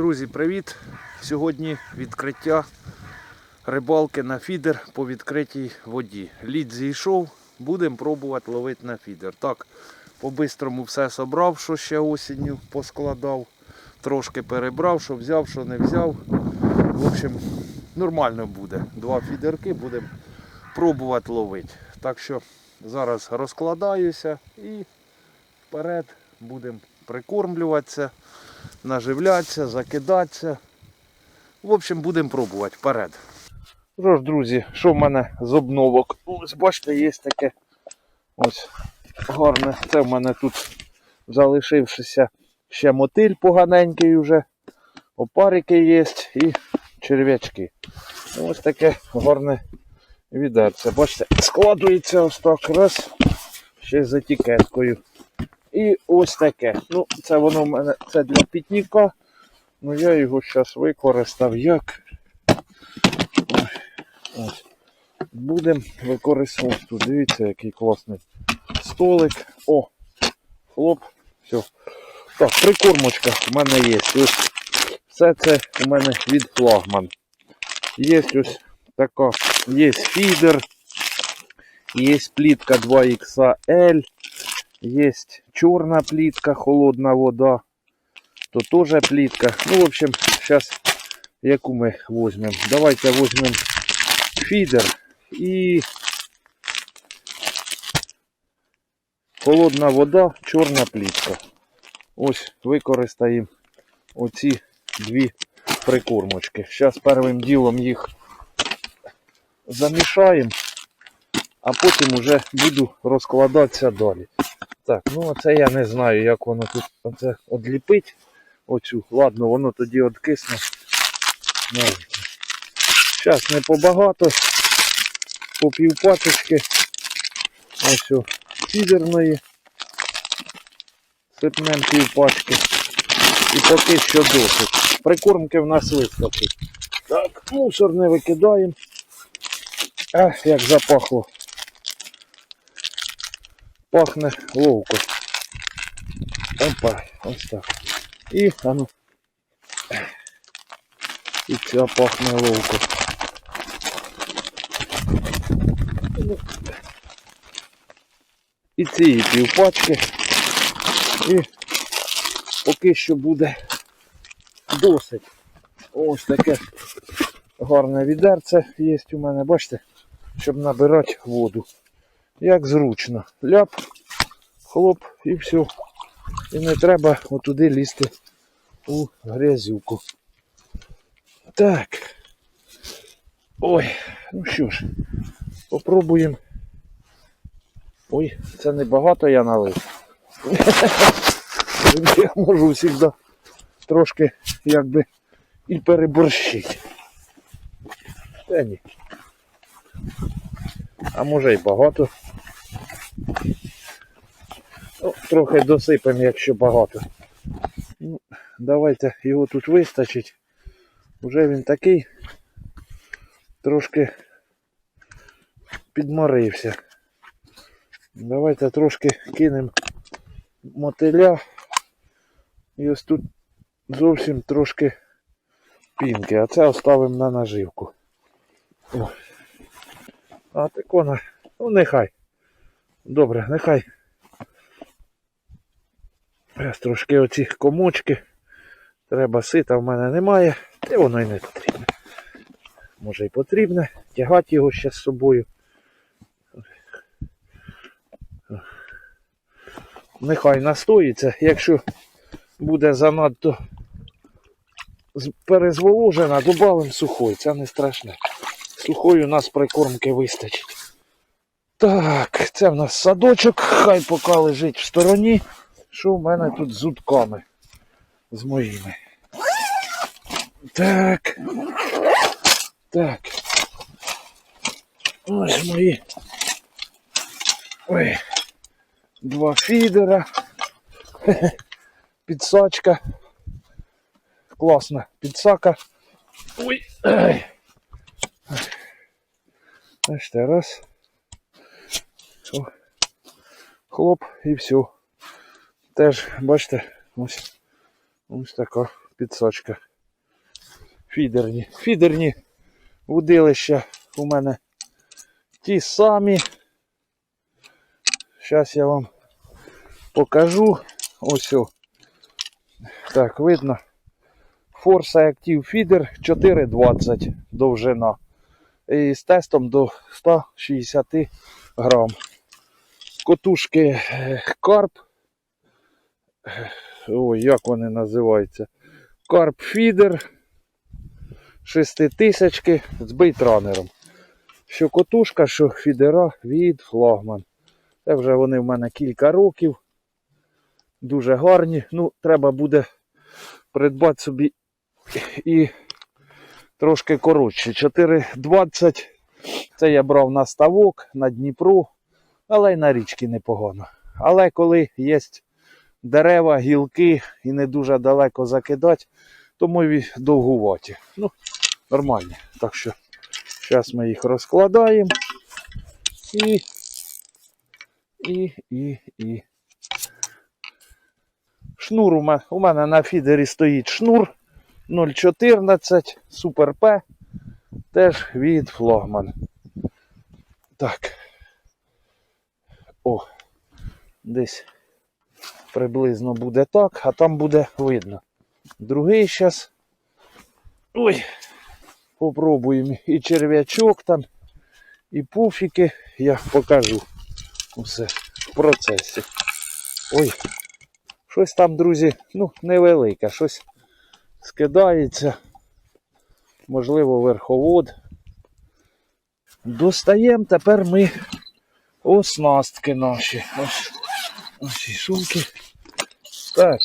Друзі, привіт! Сьогодні відкриття рибалки на фідер по відкритій воді. Лід зійшов, будемо пробувати ловити на фідер. Так, по-бистрому все собрав, що ще осінню поскладав. Трошки перебрав, що взяв, що не взяв. В общем, нормально буде. Два фідерки будемо пробувати ловити. Так що зараз розкладаюся і вперед будемо прикормлюватися наживлятися, закидатися. В общем, будемо пробувати вперед. Що ж, друзі, що в мене з обновок? Ось бачите, є таке ось гарне. Це в мене тут залишившися ще мотиль поганенький вже. Опарики є і черв'ячки. Ось таке гарне відерце. Бачите, складується ось так раз. Ще з етикеткою. І ось таке. Ну, це воно в мене це для пітніка. Ну я його зараз використав як. Будемо використовувати. Тут дивіться, який класний столик. О! Хлоп. Все. Так, прикормочка в мене є. Ось все це у мене від флагман. Є ось така, є фідер, є плітка 2XL. Есть черная плитка, холодная вода. То тоже плитка. Ну, в общем, сейчас яку мы возьмем. Давайте возьмем фидер и холодна вода, чорна плітка. Ось використаємо оці дві прикормочки. Зараз першим ділом їх замішаємо, а потім вже буду розкладатися далі. Так, ну оце я не знаю, як воно тут оце одліпить. Оцю. Ладно, воно тоді откисне. Зараз не побагато. По півпачечки. Ось о, фідерної. Сипнемо півпачки. І поки що досить. Прикормки в нас вистачить. Так, мусор не викидаємо. Ах, як запахло пахне ловко. Опа, ось так. І, а ну. І ця пахне ловко. І цієї півпачки. І поки що буде досить. Ось таке гарне відерце є у мене, бачите, щоб набирати воду як зручно. Ляп, хлоп і все. І не треба отуди лізти у грязюку. Так. Ой, ну що ж, попробуємо. Ой, це не багато я налив. Я можу завжди трошки якби і переборщити. Та ні. А може й багато. Ну, трохи досипемо, якщо багато. Ну, Давайте його тут вистачить. Уже він такий трошки підморився. Давайте трошки кинемо мотиля. І ось тут зовсім трошки пінки, а це оставимо на наживку. О. А так вона, ну нехай. Добре, нехай. Ось трошки оці комочки. Треба сита в мене немає, і воно й не потрібне. Може й потрібне. Тягати його ще з собою. Нехай настоїться, якщо буде занадто перезволожена, додамо сухой, це не страшне. Сухої у нас прикормки вистачить. Так, це в нас садочок, хай поки лежить в стороні. Що в мене тут з утками? З моїми. Так. Так. Ось мої. Ой. Два фідера. Підсачка. Класна підсака. Ой. Бачите, раз. О. Хлоп і все. Теж, бачите, ось, ось така підсачка. Фідерні. Фідерні удилища у мене ті самі. Зараз я вам покажу. Ось. о. Так, видно. Force Active Feeder 420 довжина. І з тестом до 160 грам. Котушки е, карп. Ой, як вони називаються? Карп Фідер. Шеститисячки з бейтранером. Що котушка, що фідера від флагман. Це вже вони в мене кілька років. Дуже гарні. Ну, треба буде придбати собі і трошки коротше. 4,20. Це я брав на ставок, на Дніпро, але й на річки непогано. Але коли є дерева, гілки і не дуже далеко закидати, то мові довгуваті. Ну, нормальні. Так що зараз ми їх розкладаємо. І, і, і, і. Шнур у мене, у мене на фідері стоїть шнур 0,14 Супер П. Теж від флагман. Так. О, десь приблизно буде так, а там буде видно. Другий зараз. Ой, попробуємо і черв'ячок там, і пуфіки. Я покажу усе в процесі. Ой, щось там, друзі, ну, невелике, щось скидається. Можливо, верховод. Достаємо тепер ми оснастки наші. Ось наші сумки. Так.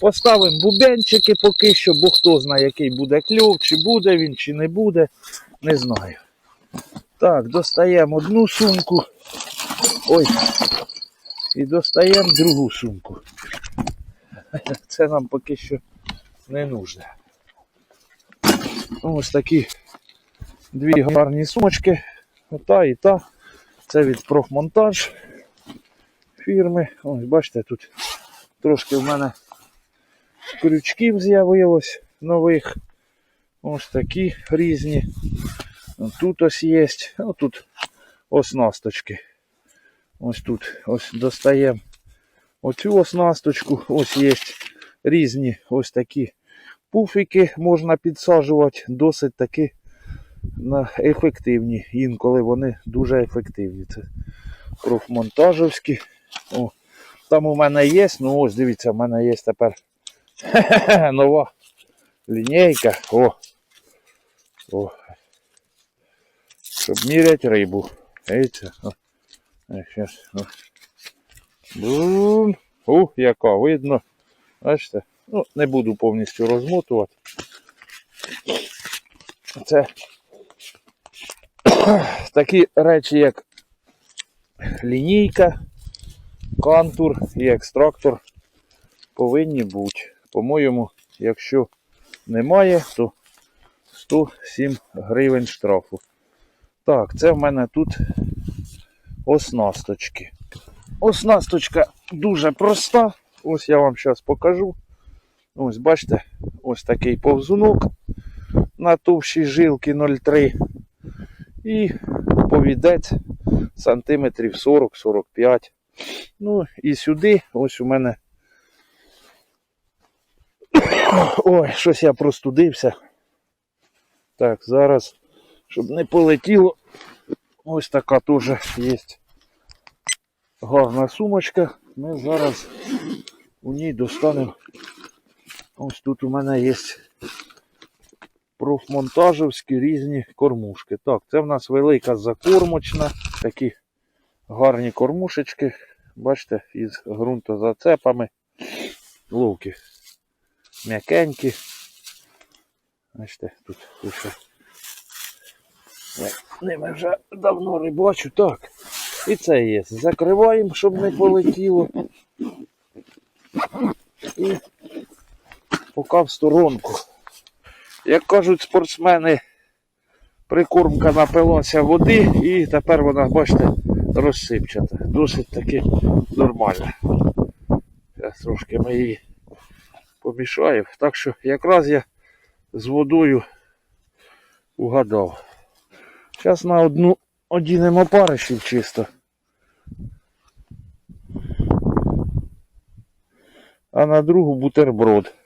Поставимо бубенчики поки що, бо хто знає, який буде кльов, чи буде він, чи не буде. Не знаю. Так, достаємо одну сумку. Ой. І достаємо другу сумку. Це нам поки що не нужно. Ось такі дві гарні сумочки. Та і та. Це від профмонтаж фірми. Ось бачите, тут трошки в мене крючків з'явилось нових. Ось такі різні. Тут ось є. Ось тут оснасточки. Ось тут ось достаємо оцю оснасточку. Ось є різні ось такі пуфіки можна підсаджувати, досить таки ефективні. Інколи вони дуже ефективні. Це профмонтажівські. О, там у мене є, ну ось дивіться, в мене є тепер нова лінійка. О. О. Щоб міряти рибу. Дивіться. О. Е, щас. О, яка видно. Бачите? Ну, не буду повністю розмотувати. Це такі речі, як лінійка, кантур і екстрактор повинні бути. По-моєму, якщо немає, то 107 гривень штрафу. Так, це в мене тут оснасточки. Оснасточка дуже проста. Ось я вам зараз покажу. Ось бачите, ось такий повзунок на товщій жилки 0,3 і повідець сантиметрів 40-45. Ну і сюди ось у мене. Ой, щось я простудився. Так, зараз, щоб не полетіло, ось така теж є гарна сумочка. Ми зараз у ній достанемо. Ось тут у мене є профмонтажівські різні кормушки. Так, це в нас велика закормочна, такі гарні кормушечки. Бачите, із ґрунтозацепами. Ловки м'якенькі. Бачите, тут лише. Ними вже давно рибачу. Так. І це є. Закриваємо, щоб не полетіло. І поки в сторонку. Як кажуть спортсмени, прикормка напилася води і тепер вона, бачите, розсипчата. Досить таки нормальна. Зараз трошки ми її помішаємо. Так що якраз я з водою угадав. Зараз на одну одінемо паришів чисто. А на другу бутерброд.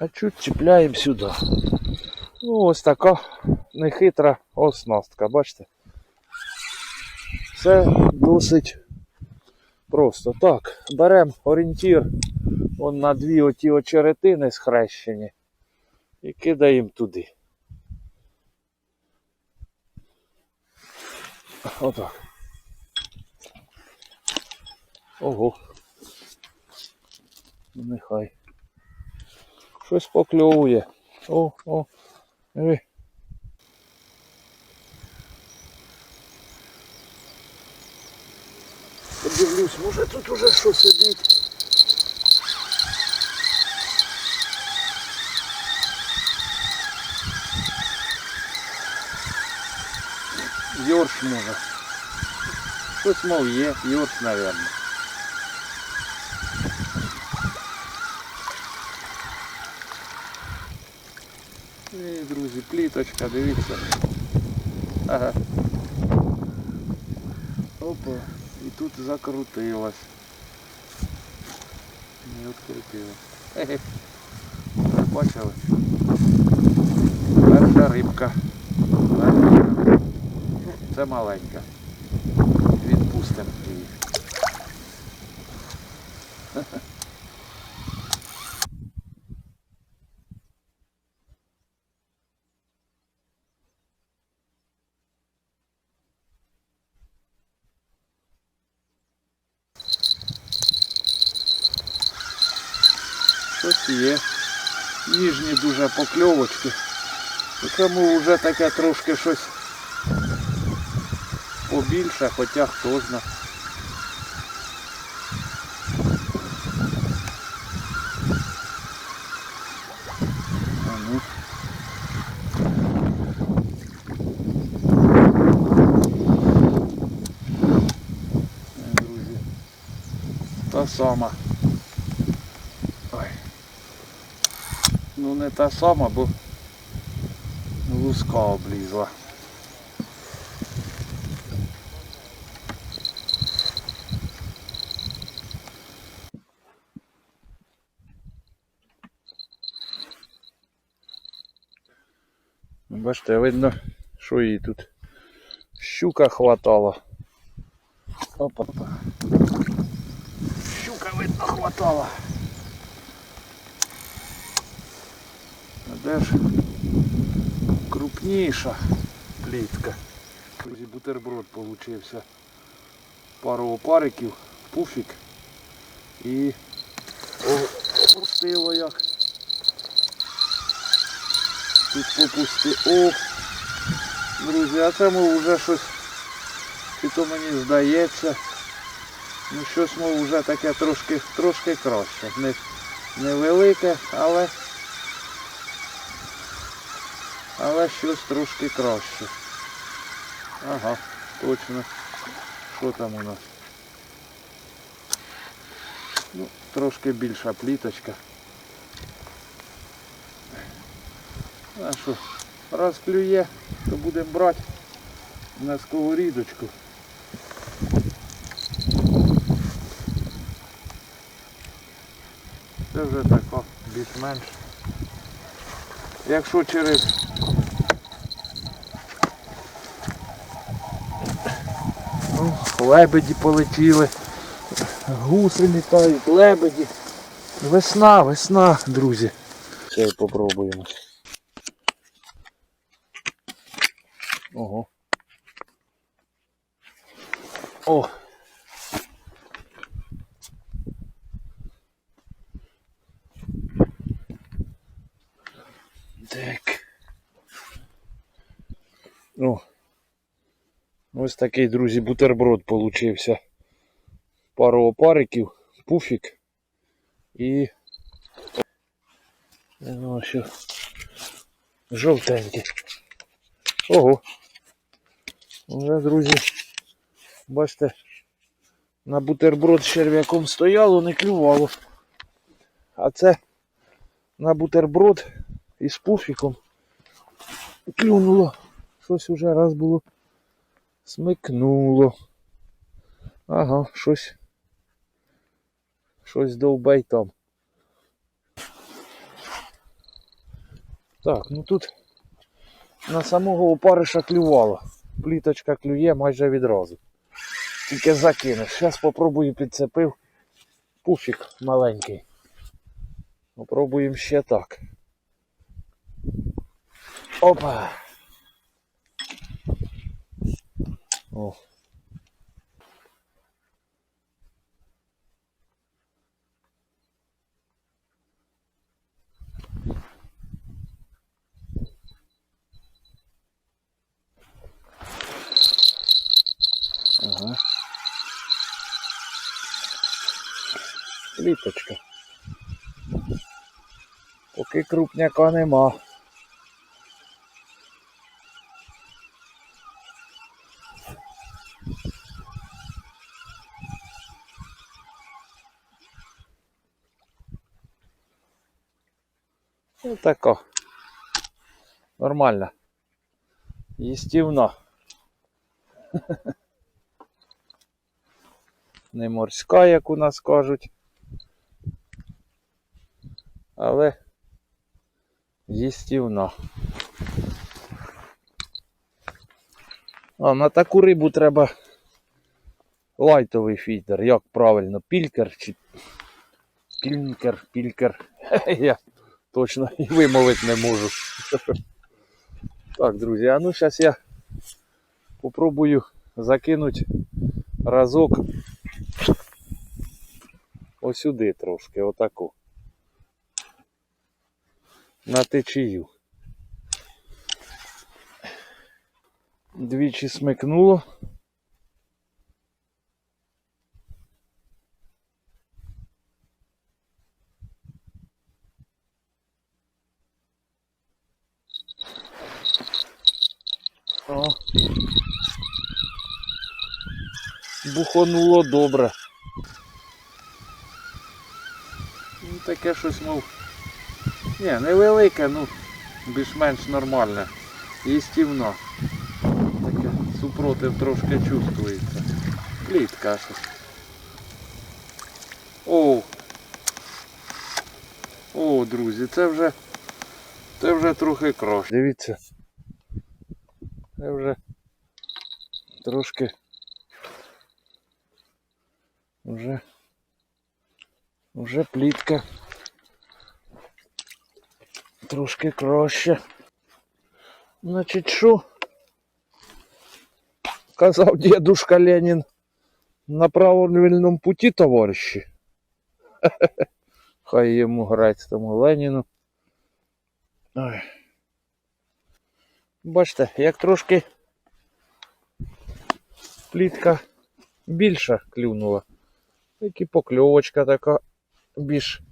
А чуть чіпляємо сюди. Ну, ось така нехитра оснастка, бачите? Все досить просто. Так, беремо орієнтір он на дві оті очеретини схрещені і кидаємо туди. Отак. Ого. Нехай. Щось покльовує. О, о. Диви. Подивлюсь, може тут уже що сидить. Йорш може. Щось мов є, йорш, напевно. І, друзі, пліточка, дивіться. Ага. Опа, і тут закрутилась. Не відкрутилась. Хе-хе. Ви Бачили? Перша рибка. Перша. Ну, Це маленька. Відпустимо Щось є. Ніжні дуже покльовочки. Тому вже таке трошки щось побільше, хоча хто зна. Ну. Друзі. Та сама. Ой. Ну та сама, бо луска облізла. Бачите, видно, що її тут щука хватала. Опа. Щука видно хватала. Де ж крупніша плітка? Бутерброд получився. Пару опариків, пуфік і опустило як. Тут попусти. О! Друзі, а це мов вже щось, чи то мені здається. Ну щось мов вже таке трошки, трошки краще. Не, невелике, але але щось трошки краще. Ага, точно. Що там у нас? Ну, трошки більша пліточка. А що, раз клює, то будемо брати на сковорідочку. Це вже тако більш-менш. Якщо через лебеді полетіли, гуси літають, лебеді. Весна, весна, друзі. Ще попробуємо. Ого. О! Так. О. Ось такий, друзі, бутерброд получився. Пару опариків, пуфік і ну, що жовтенький. Ого. Вже, друзі, бачите, на бутерброд з черв'яком стояло, не клювало. А це на бутерброд і з пуфіком. Клюнуло. Щось уже раз було. Смикнуло. Ага, щось. Щось довбай там. Так, ну тут на самого опариша клювало. Пліточка клює майже відразу. Тільки закинеш. Зараз попробую підцепив пуфік маленький. Попробуємо ще так. Опа! О. Ага. Поки крупняка нема. Тако. Нормально. Їстівно. Не морська, як у нас кажуть. Але їстівна. А на таку рибу треба лайтовий фідер. Як правильно, пількер чи пількер, пількер. Я точно і вимовити не можу. Так, друзі, а ну зараз я попробую закинути разок ось сюди трошки, отаку. На течію. Двічі смикнуло. Бухонуло добре. Ну, таке щось, мов. Ні, невелике, ну, більш-менш нормальне. Їстівно. Таке супротив трошки чувствується. Клітка щось. О! О, друзі, це вже. Це вже трохи краще. Дивіться. Це вже трошки. Вже. Вже плітка. Трошки краще. Значить, що? Казав дедушка Ленін на правильному путі, товариші. Хай йому грать тому Леніну. Ой. Бачите, як трошки плітка більша клюнула. Так покльовочка така більш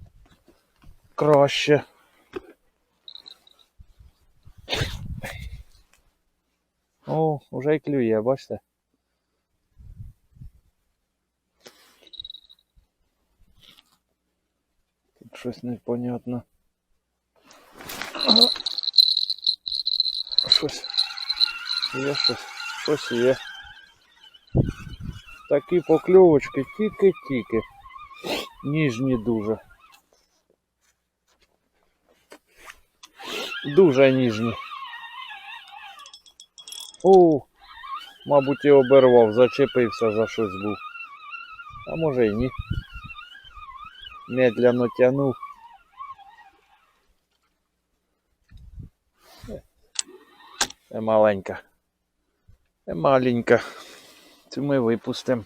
краще. О, вже й клює, бачите? Тут щось непонятно. Щось є, щось, щось є. Такі покльовочки тільки-тільки. Ніжні дуже. Дуже ніжні. О, мабуть, і обервав, зачепився за щось був. А може і ні. Медляно тянув. Це маленька. Це маленька. Цю ми випустимо.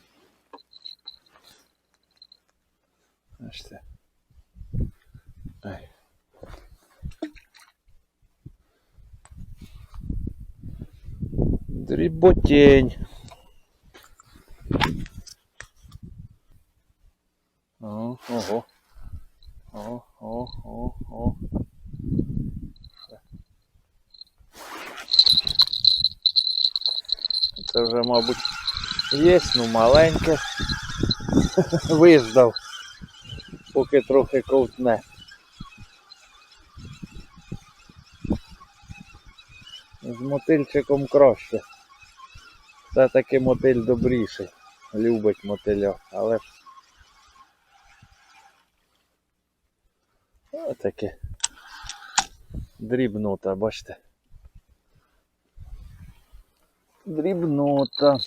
Ай. Дріботень. О, ого. О, о, о, о. Це вже, мабуть, є, ну маленьке. Виждав, поки трохи ковтне. З мотильчиком краще. Все-таки мотиль добріший. Любить мотиля, але ж. Отаке. Дрібнота, бачите. Дрібнота.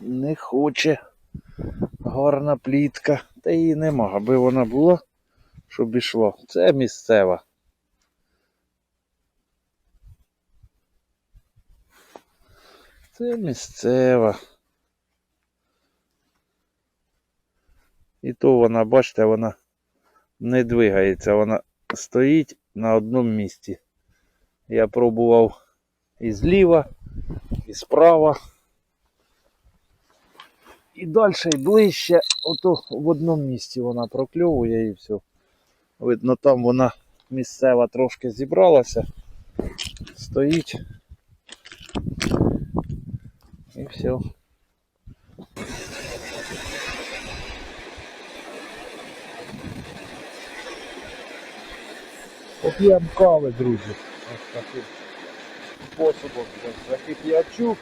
Не хоче. Гарна плітка. Та її нема, аби вона була, щоб ішло. Це місцева. Це місцева. І то вона, бачите, вона не двигається, вона стоїть на одному місці. Я пробував і зліва, і справа. І далі, і ближче, ото в одному місці вона прокльовує і все. Видно, там вона місцева трошки зібралася, стоїть. І все. Поп'ємо кави, друзі. Ось таким способом. Закип'ячу.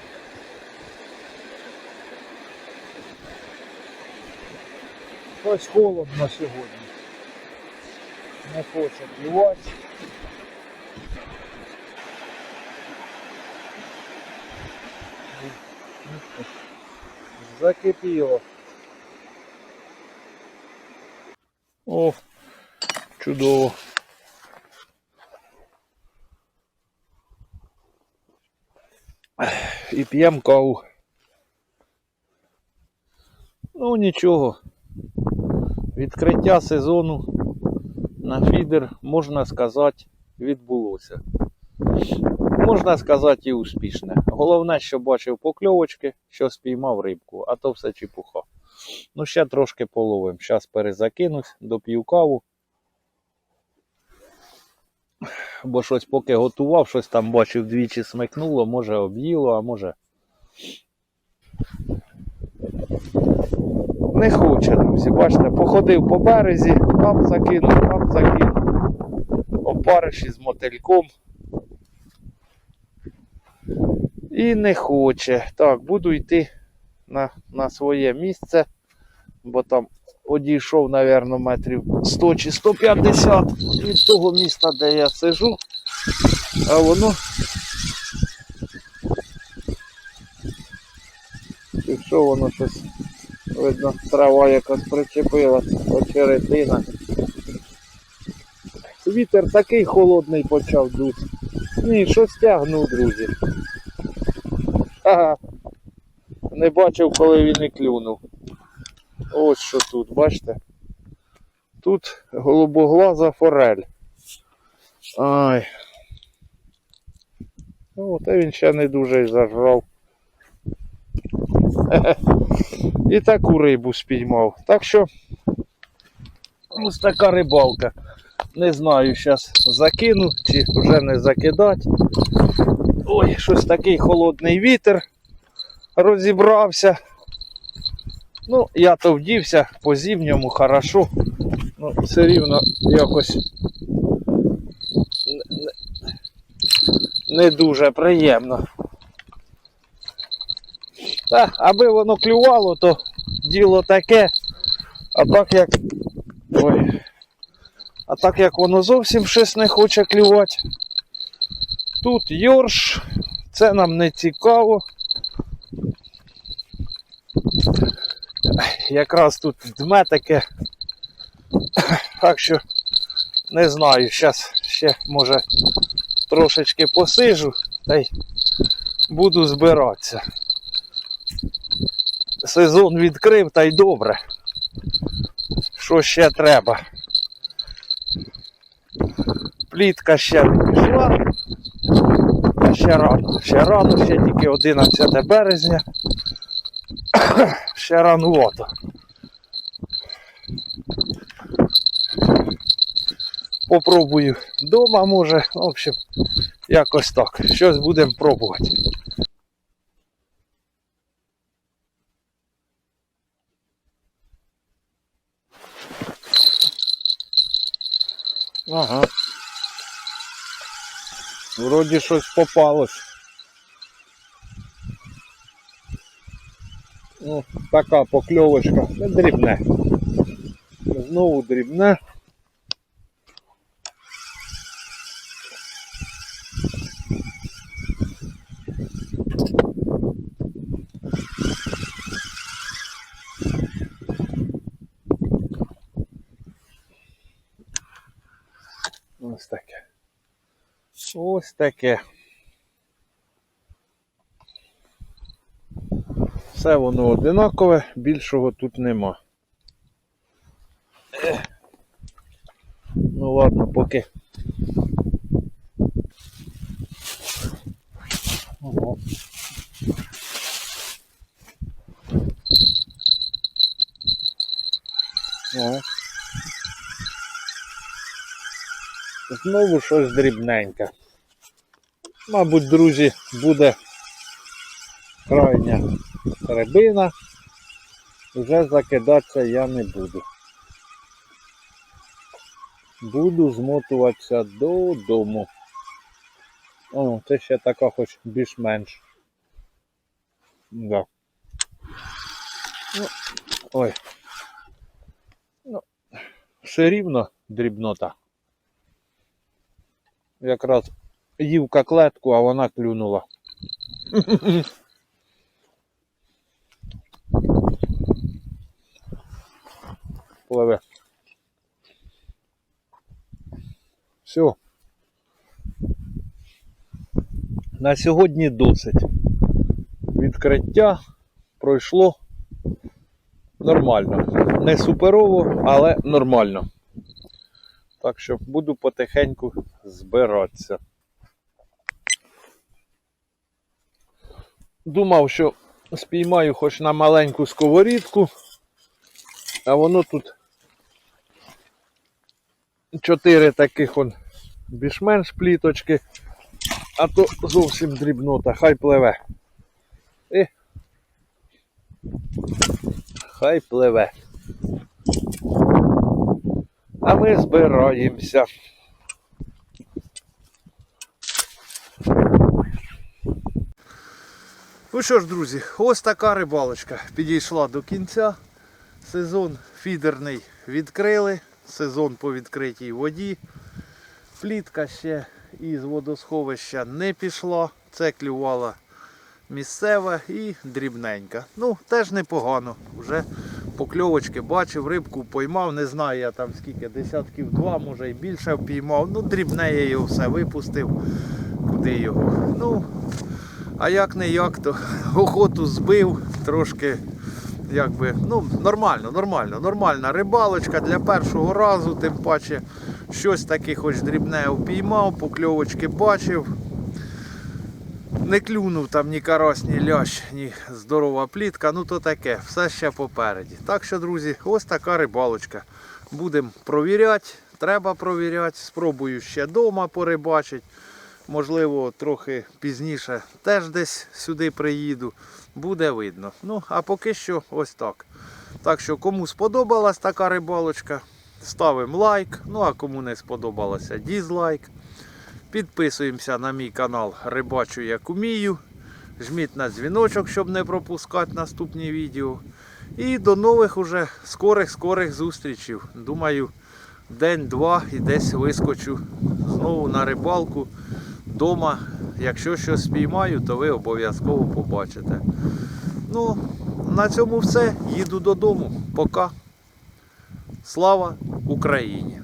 Ось холодно сьогодні. Не хоче плювати. Закипіло. О, чудово. І п'ємо каву. Ну нічого. Відкриття сезону на фідер, можна сказати, відбулося. Можна сказати і успішне. Головне, що бачив покльовочки, що спіймав рибку, а то все чепуха. Ну, ще трошки половим. Зараз перезакинусь, доп'ю каву. Бо щось поки готував, щось там бачив двічі смикнуло, може об'їло, а може. Не хоче, друзі. Бачите, походив по березі, там закинув, там закинув. Опариш із мотильком. І не хоче. Так, буду йти на, на своє місце, бо там одійшов, мабуть, метрів 100 чи 150 від того міста, де я сижу. А воно. Чи що воно щось, видно, трава якась причепилась, очеретина. Вітер такий холодний почав дути. Ні, щось тягнув, друзі. Ага. Не бачив, коли він і клюнув. Ось що тут, бачите? Тут голубоглаза форель. Ай. Ну, та він ще не дуже зажрав. І таку рибу спіймав. Так що ось така рибалка. Не знаю, зараз закину чи вже не закидати. Ой, щось такий холодний вітер розібрався. Ну, я то вдівся по зимньому хорошо. Ну, все рівно якось не дуже приємно. Та, аби воно клювало, то діло таке. А так як. Ой. А так як воно зовсім щось не хоче клювати. Тут йорш, це нам не цікаво. Якраз тут дме таке. Так що не знаю, зараз ще може трошечки посижу та й буду збиратися. Сезон відкрив та й добре. Що ще треба? Плітка ще пішла. Ще рано, ще рано, ще тільки 11 березня. ще ранувато. Попробую вдома, може, в общем, якось так. Щось будемо пробувати. Ага. Вроді щось попалось. Ну, така покльовочка. Ну, дрібне. Знову дрібне. Ось таке. Ось таке. Все воно одинакове, більшого тут нема. Ну ладно, поки. Ого. Ого. Знову щось дрібненьке. Мабуть, друзі, буде крайня рибина. Вже закидатися я не буду. Буду змотуватися додому. О, це ще така хоч більш-менш. Да. Ну, ой. Ну, все рівно дрібнота. Якраз їв коклетку, а вона клюнула. Пливе. Все. На сьогодні досить. Відкриття пройшло нормально. Не суперово, але нормально. Так що буду потихеньку збиратися. Думав, що спіймаю хоч на маленьку сковорідку, а воно тут чотири таких он більш-менш пліточки, а то зовсім дрібнота, хай пливе. І хай пливе. А ми збираємося. Ну що ж, друзі, ось така рибалочка підійшла до кінця. Сезон фідерний відкрили, сезон по відкритій воді. Плітка ще із водосховища не пішла. Це клювала місцева і дрібненька. Ну, теж непогано. Вже покльовочки бачив, рибку поймав, не знаю я там скільки, десятків два, може і більше впіймав. Ну, дрібне я його все випустив. Куди його? Ну, а як не як, то охоту збив, трошки якби, ну, нормально, нормально, нормальна рибалочка для першого разу, тим паче щось таке хоч дрібне впіймав, покльовочки бачив. Не клюнув там ні карась, ні лящ, ні здорова плітка, ну то таке, все ще попереді. Так що, друзі, ось така рибалочка. Будемо провіряти, треба провіряти, спробую ще вдома порибачити. Можливо, трохи пізніше теж десь сюди приїду. Буде видно. Ну, а поки що ось так. Так що, кому сподобалась така рибалочка, ставимо лайк. Ну а кому не сподобалося, дізлайк. Підписуємося на мій канал Рибачу як умію. Жміть на дзвіночок, щоб не пропускати наступні відео. І до нових уже скорих-скорих зустрічей. Думаю, день-два і десь вискочу знову на рибалку. Дома, якщо щось спіймаю, то ви обов'язково побачите. Ну, на цьому все. Їду додому. Пока. Слава Україні!